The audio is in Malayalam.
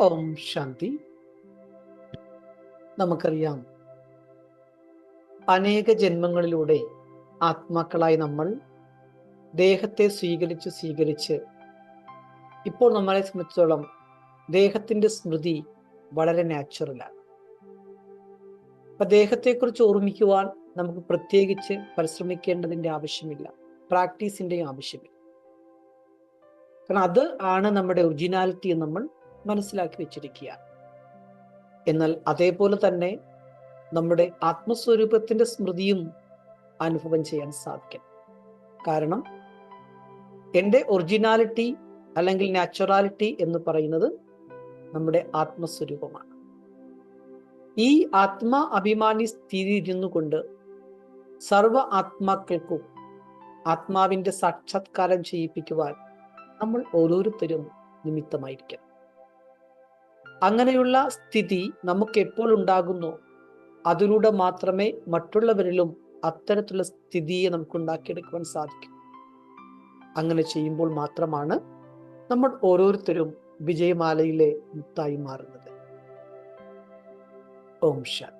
ഓം ശാന്തി. നമുക്കറിയാം അനേക ജന്മങ്ങളിലൂടെ ആത്മാക്കളായി നമ്മൾ ദേഹത്തെ സ്വീകരിച്ച് സ്വീകരിച്ച് ഇപ്പോൾ നമ്മളെ സംബന്ധിച്ചോളം ദേഹത്തിന്റെ സ്മൃതി വളരെ നാച്ചുറലാണ് അപ്പൊ ദേഹത്തെക്കുറിച്ച് ഓർമ്മിക്കുവാൻ നമുക്ക് പ്രത്യേകിച്ച് പരിശ്രമിക്കേണ്ടതിന്റെ ആവശ്യമില്ല പ്രാക്ടീസിന്റെയും ആവശ്യമില്ല. കാരണം അത് ആണ് നമ്മുടെ ഒറിജിനാലിറ്റി നമ്മൾ മനസ്സിലാക്കി വെച്ചിരിക്കുക. എന്നാൽ അതേപോലെ തന്നെ നമ്മുടെ ആത്മസ്വരൂപത്തിന്റെ സ്മൃതിയും അനുഭവം ചെയ്യാൻ സാധിക്കും. കാരണം എന്റെ ഒറിജിനാലിറ്റി അല്ലെങ്കിൽ നാച്ചുറാലിറ്റി എന്ന് പറയുന്നത് നമ്മുടെ ആത്മസ്വരൂപമാണ്. ഈ ആത്മാ അഭിമാനി സ്ഥിതി ഇരുന്നു കൊണ്ട് സർവ ആത്മാക്കൾക്കും ആത്മാവിന്റെ സാക്ഷാത്കാരം ചെയ്യിപ്പിക്കുവാൻ നമ്മൾ ഓരോരുത്തരും നിമിത്തമായിരിക്കണം. അങ്ങനെയുള്ള സ്ഥിതി നമുക്ക് എപ്പോൾ ഉണ്ടാകുന്നു? അതിലൂടെ മാത്രമേ മറ്റുള്ളവരിലും അത്തരത്തിലുള്ള സ്ഥിതിയെ നമുക്ക് ഉണ്ടാക്കിയെടുക്കുവാൻ സാധിക്കും. അങ്ങനെ ചെയ്യുമ്പോൾ മാത്രമാണ് നമ്മൾ ഓരോരുത്തരും വിജയമാലയിലെ മുത്തായി മാറുന്നത്. ഓം ശാന്തി.